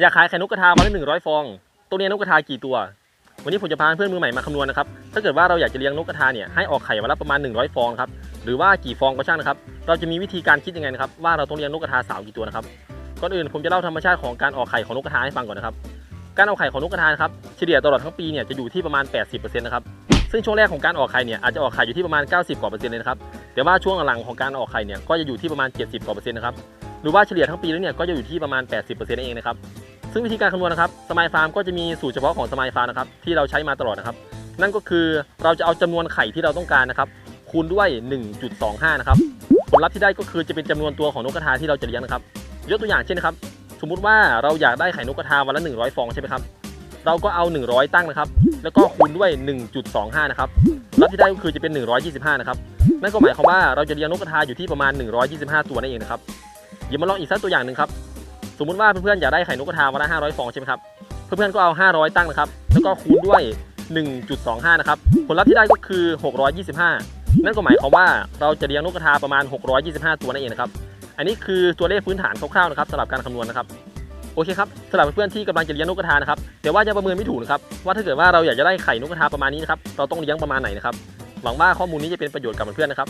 อยากขายไข่นกกระทาวันละหนึ่งร้อยฟอง ตัวเนี้ยนกกระทากี่ตัว วันนี้ผมจะพาเพื่อนมือใหม่มาคำนวณนะครับ ถ้าเกิดว่าเราอยากจะเลี้ยงนกกระทาเนี่ยให้ออกไข่วันละประมาณ 100 ฟองครับ หรือว่ากี่ฟองก็ช่างนะครับ เราจะมีวิธีการคิดยังไงนะครับว่าเราต้องเลี้ยงนกกระทาสาวกี่ตัวนะครับ ก่อนอื่นผมจะเล่าธรรมชาติของการออกไข่ของนกกระทาให้ฟังก่อนนะครับ การออกไข่ของนกกระทาครับ เฉลี่ยตลอดทั้งปีเนี่ยจะอยู่ที่ประมาณ 80%นะครับ ซึ่งช่วงแรกของการออกไข่เนี่ยอาจจะออกไข่อยู่ที่ประมาณ 90กว่าเปอร์เซ็นต์เลยนะครับ แต่ว่าช่วงหลังของการออกไข่เนี่ยก็จะอยู่ที่ประมาณ 70กว่าเปอร์เซ็นต์นะครับหรือว่าเฉลี่ยทั้งปีแล้วเนี่ยก็จะอยู่ที่ประมาณ 80%นั่นเองนะครับ ซึ่งวิธีการคำนวณนะครับสมายฟาร์มก็จะมีสูตรเฉพาะของสมายฟาร์มนะครับที่เราใช้มาตลอดนะครับ นั่นก็คือเราจะเอาจำนวนไข่ที่เราต้องการนะครับ คูณด้วย 1.25 นะครับ ผลลัพธ์ที่ได้ก็คือจะเป็นจำนวนตัวของนกกระทาที่เราจะเลี้ยงนะครับ ยกตัวอย่างเช่นนะครับสมมุติว่าเราอยากได้ไข่นกกระทาวันละ 100 ฟองใช่ไหมครับเราก็เอา 100 ตั้งนะครับ แล้วก็คูณด้วย 1.25 นะครับผลลัพธ์ที่ได้ก็คือจะเป็น 125 นะครับ นั่นก็หมายความว่าเราจะเลี้ยงนกกระทาอยู่ที่ประมาณ 125 ตัวนั่นเองนะครับเดี๋ยวมาลองอีกสักตัวอย่างหนึ่งครับ สมมุติว่าเพื่อนๆอยากได้ไข่นกกระทาวันละ500ฟองใช่ไหมครับ เพื่อนๆก็เอา 500 ตั้งนะครับ แล้วก็คูณด้วย 1.25 นะครับ ผลลัพธ์ที่ได้ก็คือ 625 นั่นก็หมายความว่าเราจะเลี้ยงนกกระทาประมาณ 625 ตัวนั่นเองนะครับ อันนี้คือตัวเลขพื้นฐานคร่าวๆนะครับสำหรับการคำนวณนะครับโอเคครับสำหรับเพื่อนๆที่กำลังจะเลี้ยงนกกระทานะครับแต่ว่ายังประเมินไม่ถูกนะครับว่าถ้าเกิดว่าเราอยากจะได้ไข่นกกระทาประมาณนี้นะครับเราต้องเลี้ยงประมาณไหนนะครับหวังว่าข้อมูลนี้จะเป็นประโยชน์กับเพื่อนๆนะครับ